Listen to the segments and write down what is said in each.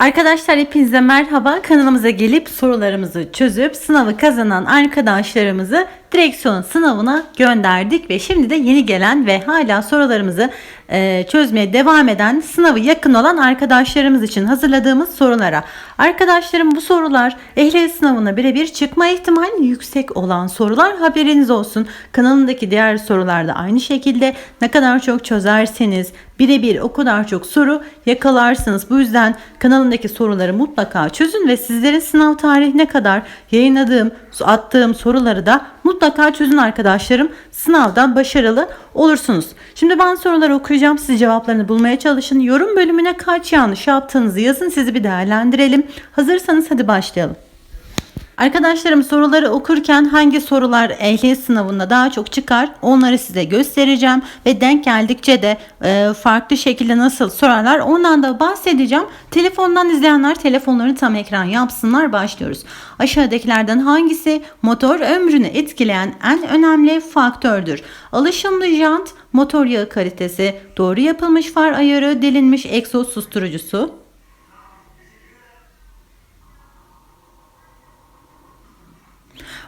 Arkadaşlar hepinize merhaba. Kanalımıza gelip sorularımızı çözüp sınavı kazanan arkadaşlarımızı direksiyon sınavına gönderdik ve şimdi de yeni gelen ve hala sorularımızı e, çözmeye devam eden sınavı yakın olan arkadaşlarımız için hazırladığımız sorulara. Arkadaşlarım bu sorular ehliyet sınavına birebir çıkma ihtimali yüksek olan sorular haberiniz olsun. Kanalındaki diğer sorularda aynı şekilde ne kadar çok çözerseniz birebir o kadar çok soru yakalarsınız. Bu yüzden kanalındaki soruları mutlaka çözün ve sizlerin sınav tarihine kadar yayınladığım, attığım soruları da mutlaka çözün arkadaşlarım. Sınavda başarılı olursunuz. Şimdi ben soruları okuyacağım. Siz cevaplarını bulmaya çalışın. Yorum bölümüne kaç yanlış yaptığınızı yazın. Sizi bir değerlendirelim. Hazırsanız hadi başlayalım. Arkadaşlarım soruları okurken hangi sorular ehliyet sınavında daha çok çıkar onları size göstereceğim ve denk geldikçe de e, farklı şekilde nasıl sorarlar ondan da bahsedeceğim. Telefondan izleyenler telefonlarını tam ekran yapsınlar başlıyoruz. Aşağıdakilerden hangisi motor ömrünü etkileyen en önemli faktördür? Alışımlı jant, motor yağı kalitesi, doğru yapılmış far ayarı, delinmiş egzoz susturucusu,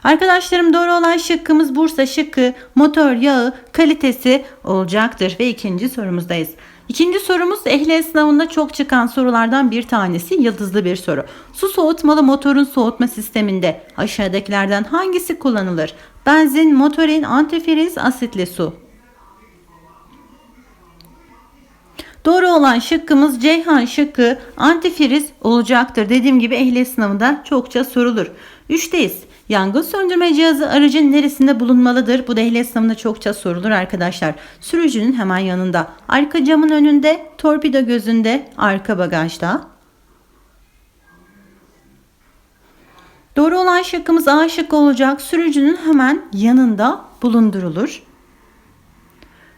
Arkadaşlarım doğru olan şıkkımız Bursa şıkkı motor yağı kalitesi olacaktır ve ikinci sorumuzdayız. İkinci sorumuz ehliyet sınavında çok çıkan sorulardan bir tanesi yıldızlı bir soru. Su soğutmalı motorun soğutma sisteminde aşağıdakilerden hangisi kullanılır? Benzin, motorin, antifriz, asitli su. Doğru olan şıkkımız Ceyhan şıkkı antifriz olacaktır. Dediğim gibi ehliyet sınavında çokça sorulur. Üçteyiz. Yangın söndürme cihazı aracın neresinde bulunmalıdır? Bu da sınavında çokça sorulur arkadaşlar. Sürücünün hemen yanında. Arka camın önünde, torpido gözünde, arka bagajda. Doğru olan şıkkımız A şıkkı olacak. Sürücünün hemen yanında bulundurulur.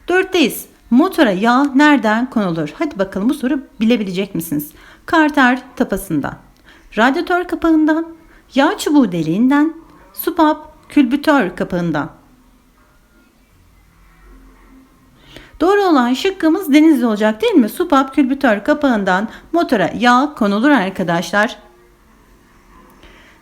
Dörtteyiz. Motora yağ nereden konulur? Hadi bakalım bu soru bilebilecek misiniz? Karter tapasından, radyatör kapağından, yağ çubuğu deliğinden, supap külbütör kapağından. Doğru olan şıkkımız denizli olacak değil mi? Supap külbütör kapağından motora yağ konulur arkadaşlar.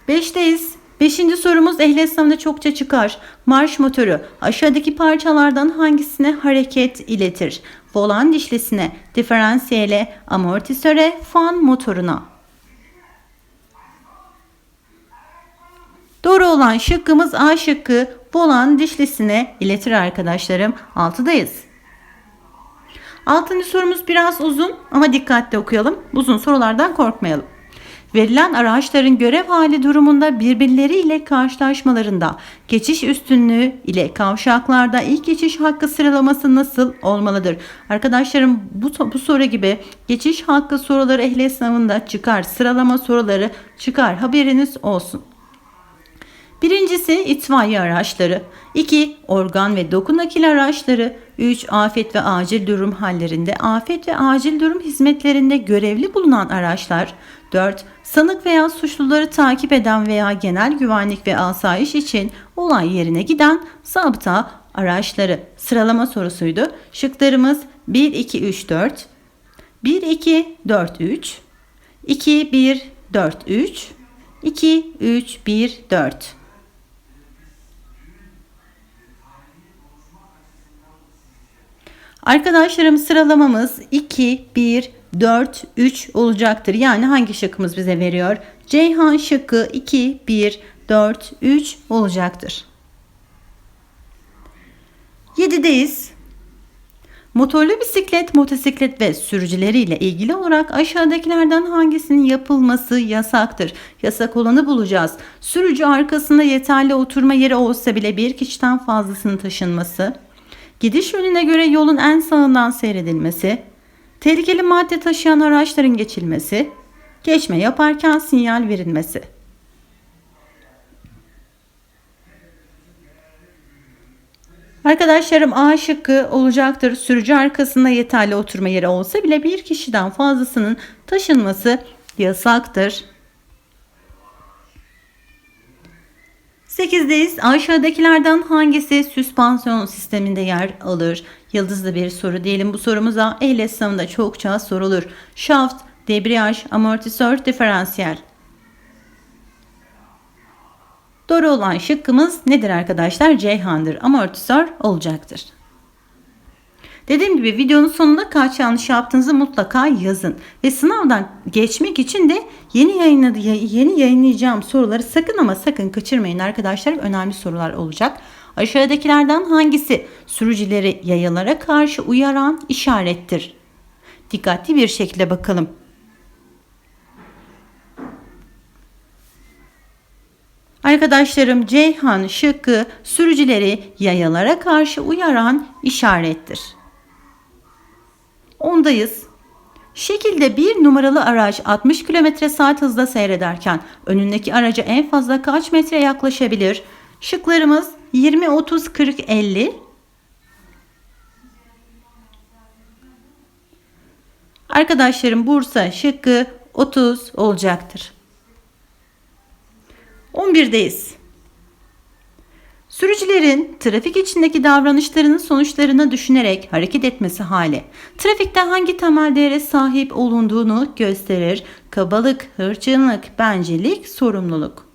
Beşteyiz. Beşinci sorumuz ehliyet sınavında çokça çıkar. Marş motoru aşağıdaki parçalardan hangisine hareket iletir? Volan dişlisine, diferansiyele, amortisöre, fan motoruna. Doğru olan şıkkımız A şıkkı volan dişlisine iletir arkadaşlarım. Altıdayız. Altıncı sorumuz biraz uzun ama dikkatli okuyalım. Uzun sorulardan korkmayalım. Verilen araçların görev hali durumunda birbirleriyle karşılaşmalarında geçiş üstünlüğü ile kavşaklarda ilk geçiş hakkı sıralaması nasıl olmalıdır? Arkadaşlarım bu, bu soru gibi geçiş hakkı soruları ehliyet sınavında çıkar. Sıralama soruları çıkar. Haberiniz olsun. Birincisi itfaiye araçları. 2. Organ ve doku nakil araçları. 3. Afet ve acil durum hallerinde afet ve acil durum hizmetlerinde görevli bulunan araçlar. 4. Sanık veya suçluları takip eden veya genel güvenlik ve asayiş için olay yerine giden zabıta araçları. Sıralama sorusuydu. Şıklarımız 1, 2, 3, 4. 1, 2, 4, 3. 2, 1, 4, 3. 2, 3, 1, 4. Arkadaşlarım sıralamamız 2, 1, 4, 3 olacaktır. Yani hangi şıkkımız bize veriyor? Ceyhan şıkkı 2, 1, 4, 3 olacaktır. 7'deyiz. Motorlu bisiklet, motosiklet ve sürücüleriyle ilgili olarak aşağıdakilerden hangisinin yapılması yasaktır? Yasak olanı bulacağız. Sürücü arkasında yeterli oturma yeri olsa bile bir kişiden fazlasının taşınması, gidiş yönüne göre yolun en sağından seyredilmesi, tehlikeli madde taşıyan araçların geçilmesi, geçme yaparken sinyal verilmesi. Arkadaşlarım A şıkkı olacaktır. Sürücü arkasında yeterli oturma yeri olsa bile bir kişiden fazlasının taşınması yasaktır. 8'deyiz. Aşağıdakilerden hangisi süspansiyon sisteminde yer alır? Yıldızlı bir soru diyelim bu sorumuza. Ehliyet sınavında çokça sorulur. Şaft, debriyaj, amortisör, diferansiyel. Doğru olan şıkkımız nedir arkadaşlar? Ceyhan'dır. Amortisör olacaktır. Dediğim gibi videonun sonunda kaç yanlış yaptığınızı mutlaka yazın. Ve sınavdan geçmek için de yeni yayınladı, yeni yayınlayacağım soruları sakın ama sakın kaçırmayın arkadaşlar. Önemli sorular olacak. Aşağıdakilerden hangisi sürücüleri yayalara karşı uyaran işarettir? Dikkatli bir şekilde bakalım. Arkadaşlarım Ceyhan şıkkı sürücüleri yayalara karşı uyaran işarettir. Ondayız. Şekilde bir numaralı araç 60 km saat hızla seyrederken önündeki araca en fazla kaç metre yaklaşabilir? Şıklarımız 20, 30, 40, 50. Arkadaşlarım Bursa şıkkı 30 olacaktır. 11'deyiz. Sürücülerin trafik içindeki davranışlarının sonuçlarını düşünerek hareket etmesi hali, trafikte hangi temel değere sahip olunduğunu gösterir. Kabalık, hırçınlık, bencillik, sorumluluk.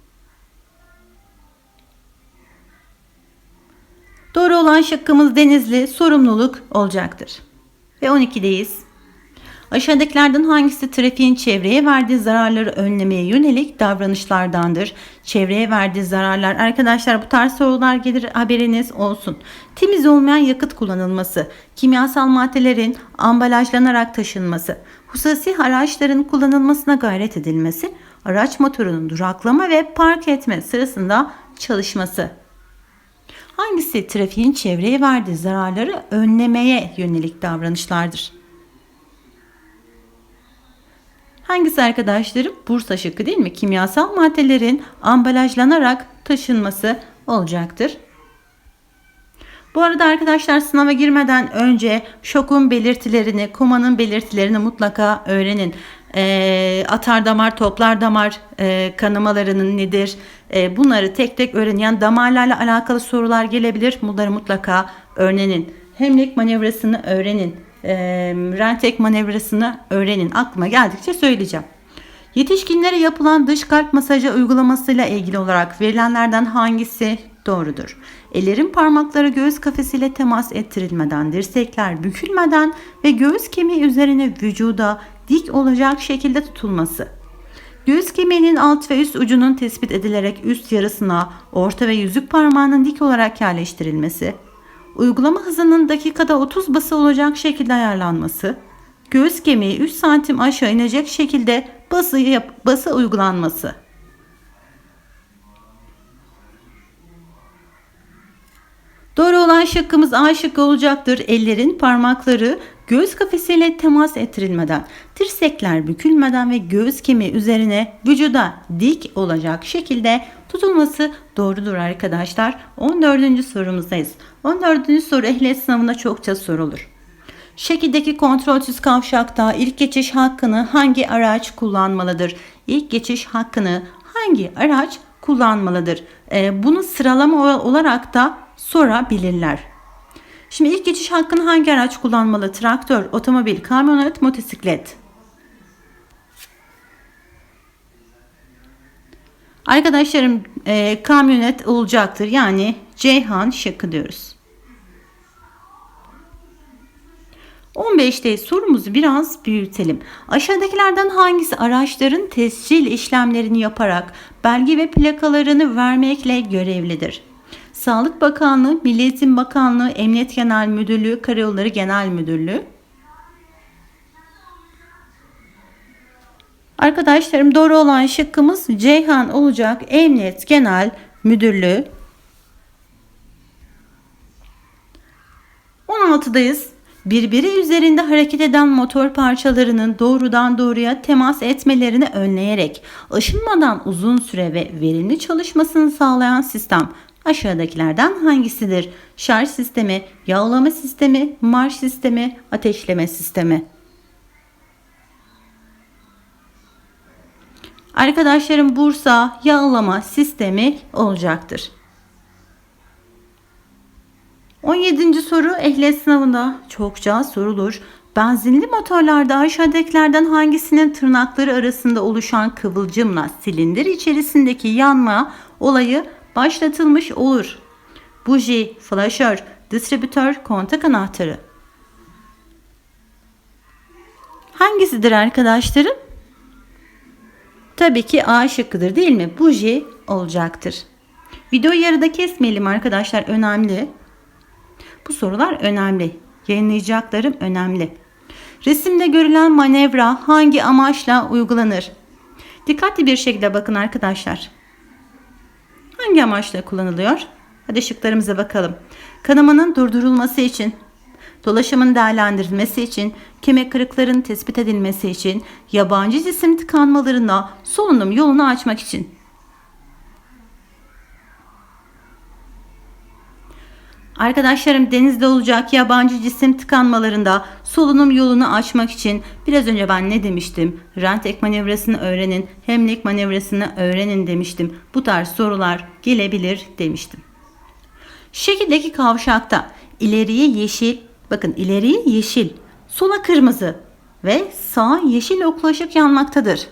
Doğru olan şıkkımız denizli, sorumluluk olacaktır. Ve 12'deyiz. Aşağıdakilerden hangisi trafiğin çevreye verdiği zararları önlemeye yönelik davranışlardandır? Çevreye verdiği zararlar arkadaşlar bu tarz sorular gelir haberiniz olsun. Temiz olmayan yakıt kullanılması, kimyasal maddelerin ambalajlanarak taşınması, hususi araçların kullanılmasına gayret edilmesi, araç motorunun duraklama ve park etme sırasında çalışması. Hangisi trafiğin çevreye verdiği zararları önlemeye yönelik davranışlardır? Hangisi arkadaşlarım? Bursa şıkkı değil mi? Kimyasal maddelerin ambalajlanarak taşınması olacaktır. Bu arada arkadaşlar sınava girmeden önce şokun belirtilerini, komanın belirtilerini mutlaka öğrenin. E, atar damar, toplar damar e, kanamalarının nedir? E, bunları tek tek öğrenin. Yani damarlarla alakalı sorular gelebilir. Bunları mutlaka öğrenin. Hemlik manevrasını öğrenin e, rentek manevrasını öğrenin. Aklıma geldikçe söyleyeceğim. Yetişkinlere yapılan dış kalp masajı uygulamasıyla ilgili olarak verilenlerden hangisi doğrudur? Ellerin parmakları göğüs kafesiyle temas ettirilmeden, dirsekler bükülmeden ve göğüs kemiği üzerine vücuda dik olacak şekilde tutulması. Göğüs kemiğinin alt ve üst ucunun tespit edilerek üst yarısına, orta ve yüzük parmağının dik olarak yerleştirilmesi uygulama hızının dakikada 30 bası olacak şekilde ayarlanması, göğüs kemiği 3 santim aşağı inecek şekilde bası, yap, bası uygulanması. Doğru olan şıkkımız A şıkkı olacaktır. Ellerin parmakları göğüs kafesiyle temas ettirilmeden, dirsekler bükülmeden ve göğüs kemiği üzerine vücuda dik olacak şekilde tutulması doğrudur arkadaşlar. 14. sorumuzdayız. 14. soru ehliyet sınavında çokça sorulur. Şekildeki kontrolsüz kavşakta ilk geçiş hakkını hangi araç kullanmalıdır? İlk geçiş hakkını hangi araç kullanmalıdır? Ee, bunu sıralama olarak da sorabilirler. Şimdi ilk geçiş hakkını hangi araç kullanmalı? Traktör, otomobil, kamyonet, motosiklet. Arkadaşlarım e, kamyonet olacaktır. Yani Ceyhan şıkkı diyoruz. 15'te sorumuzu biraz büyütelim. Aşağıdakilerden hangisi araçların tescil işlemlerini yaparak belge ve plakalarını vermekle görevlidir? Sağlık Bakanlığı, Milli Eğitim Bakanlığı, Emniyet Genel Müdürlüğü, Karayolları Genel Müdürlüğü. Arkadaşlarım doğru olan şıkkımız Ceyhan olacak. Emniyet Genel Müdürlüğü. 16'dayız. Birbiri üzerinde hareket eden motor parçalarının doğrudan doğruya temas etmelerini önleyerek aşınmadan uzun süre ve verimli çalışmasını sağlayan sistem aşağıdakilerden hangisidir? Şarj sistemi, yağlama sistemi, marş sistemi, ateşleme sistemi. Arkadaşlarım Bursa yağlama sistemi olacaktır. 17. soru ehliyet sınavında çokça sorulur. Benzinli motorlarda aşağıdakilerden hangisinin tırnakları arasında oluşan kıvılcımla silindir içerisindeki yanma olayı başlatılmış olur? Buji, flaşör, distribütör, kontak anahtarı. Hangisidir arkadaşlarım? Tabii ki A şıkkıdır değil mi? Buji olacaktır. Videoyu yarıda kesmeyelim arkadaşlar önemli. Bu sorular önemli. Yayınlayacaklarım önemli. Resimde görülen manevra hangi amaçla uygulanır? Dikkatli bir şekilde bakın arkadaşlar. Hangi amaçla kullanılıyor? Hadi şıklarımıza bakalım. Kanamanın durdurulması için, dolaşımın değerlendirilmesi için, kemik kırıkların tespit edilmesi için, yabancı cisim tıkanmalarına solunum yolunu açmak için. Arkadaşlarım denizde olacak yabancı cisim tıkanmalarında solunum yolunu açmak için biraz önce ben ne demiştim? Rentek manevrasını öğrenin, Hemlik manevrasını öğrenin demiştim. Bu tarz sorular gelebilir demiştim. Şekildeki kavşakta ileriye yeşil, bakın ileriye yeşil, sola kırmızı ve sağ yeşil oklu ışık yanmaktadır.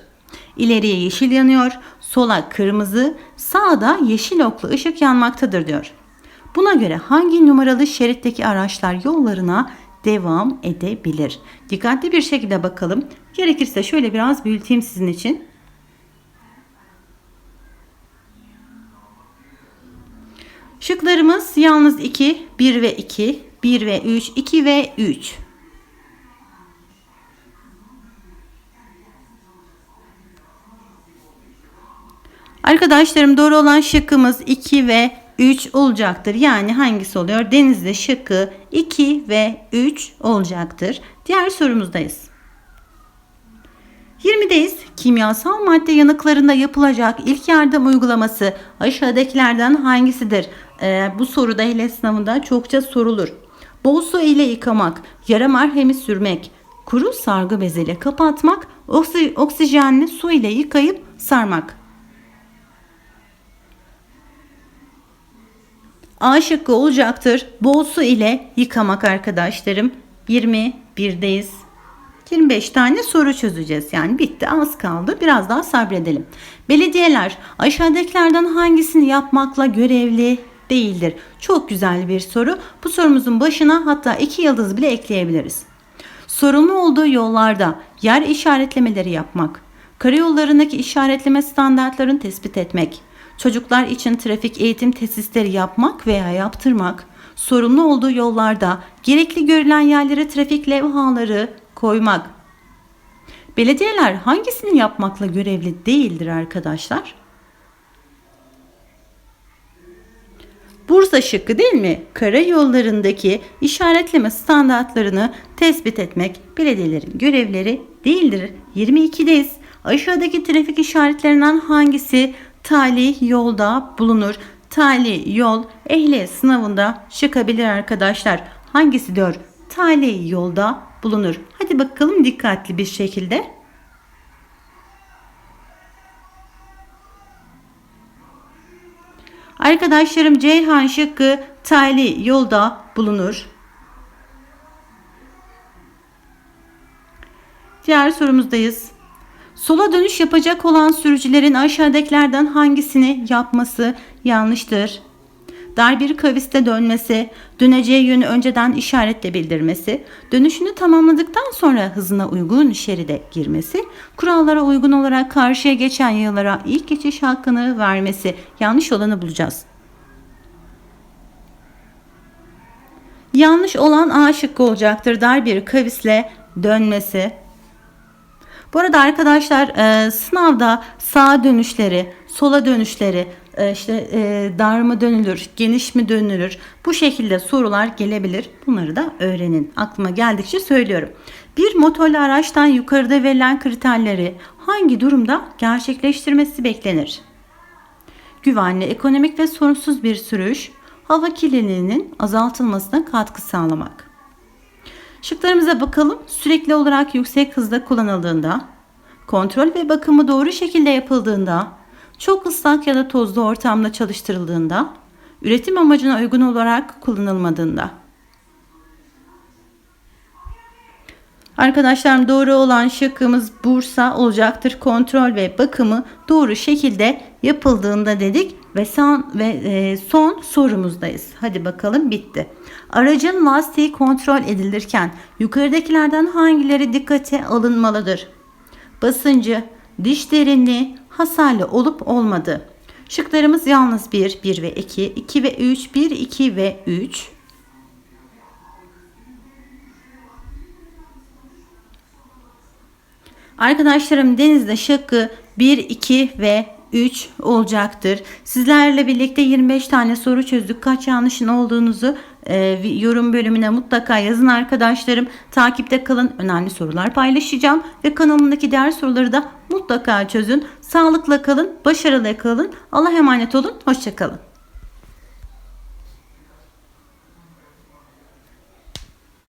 İleriye yeşil yanıyor, sola kırmızı, sağda yeşil oklu ışık yanmaktadır diyor. Buna göre hangi numaralı şeritteki araçlar yollarına devam edebilir? Dikkatli bir şekilde bakalım. Gerekirse şöyle biraz büyüteyim sizin için. Şıklarımız yalnız 2, 1 ve 2, 1 ve 3, 2 ve 3. Arkadaşlarım doğru olan şıkkımız 2 ve 3 olacaktır. Yani hangisi oluyor? Denizde şıkkı 2 ve 3 olacaktır. Diğer sorumuzdayız. 20'deyiz. Kimyasal madde yanıklarında yapılacak ilk yardım uygulaması aşağıdakilerden hangisidir? Ee, bu soruda hele sınavında çokça sorulur. Bol su ile yıkamak, yara merhemi sürmek, kuru sargı beziyle kapatmak, oksi, oksijenli su ile yıkayıp sarmak. A şıkkı olacaktır. Bol su ile yıkamak arkadaşlarım. 21'deyiz. 25 tane soru çözeceğiz. Yani bitti az kaldı. Biraz daha sabredelim. Belediyeler aşağıdakilerden hangisini yapmakla görevli değildir? Çok güzel bir soru. Bu sorumuzun başına hatta iki yıldız bile ekleyebiliriz. Sorumlu olduğu yollarda yer işaretlemeleri yapmak, karayollarındaki işaretleme standartlarını tespit etmek, çocuklar için trafik eğitim tesisleri yapmak veya yaptırmak, sorumlu olduğu yollarda gerekli görülen yerlere trafik levhaları koymak. Belediyeler hangisini yapmakla görevli değildir arkadaşlar? Bursa şıkkı değil mi? Karayollarındaki işaretleme standartlarını tespit etmek belediyelerin görevleri değildir. 22'deyiz. Aşağıdaki trafik işaretlerinden hangisi tali yolda bulunur? Tali yol ehliyet sınavında çıkabilir arkadaşlar. Hangisi diyor? Tali yolda bulunur. Hadi bakalım dikkatli bir şekilde. Arkadaşlarım Ceyhan şıkkı tali yolda bulunur. Diğer sorumuzdayız. Sola dönüş yapacak olan sürücülerin aşağıdakilerden hangisini yapması yanlıştır? Dar bir kaviste dönmesi, döneceği yönü önceden işaretle bildirmesi, dönüşünü tamamladıktan sonra hızına uygun şeride girmesi, kurallara uygun olarak karşıya geçen yıllara ilk geçiş hakkını vermesi. Yanlış olanı bulacağız. Yanlış olan A şıkkı olacaktır. Dar bir kavisle dönmesi. Bu arada arkadaşlar e, sınavda sağ dönüşleri, sola dönüşleri, işte e, dar mı dönülür, geniş mi dönülür bu şekilde sorular gelebilir. Bunları da öğrenin. Aklıma geldikçe söylüyorum. Bir motorlu araçtan yukarıda verilen kriterleri hangi durumda gerçekleştirmesi beklenir? Güvenli, ekonomik ve sorunsuz bir sürüş, hava kirliliğinin azaltılmasına katkı sağlamak. Şıklarımıza bakalım. Sürekli olarak yüksek hızda kullanıldığında, kontrol ve bakımı doğru şekilde yapıldığında, çok ıslak ya da tozlu ortamda çalıştırıldığında, üretim amacına uygun olarak kullanılmadığında. Arkadaşlarım doğru olan şıkkımız Bursa olacaktır. Kontrol ve bakımı doğru şekilde yapıldığında dedik ve son ve e, son sorumuzdayız. Hadi bakalım bitti. Aracın lastiği kontrol edilirken yukarıdakilerden hangileri dikkate alınmalıdır? Basıncı, diş derinliği, hasarlı olup olmadığı. Şıklarımız yalnız 1, 1 ve 2, 2 ve 3, 1, 2 ve 3. Arkadaşlarım denizde şıkkı 1, 2 ve 3 olacaktır. Sizlerle birlikte 25 tane soru çözdük. Kaç yanlışın olduğunuzu e, yorum bölümüne mutlaka yazın arkadaşlarım. Takipte kalın. Önemli sorular paylaşacağım. Ve kanalımdaki diğer soruları da mutlaka çözün. Sağlıkla kalın, başarılı kalın. Allah emanet olun. Hoşçakalın.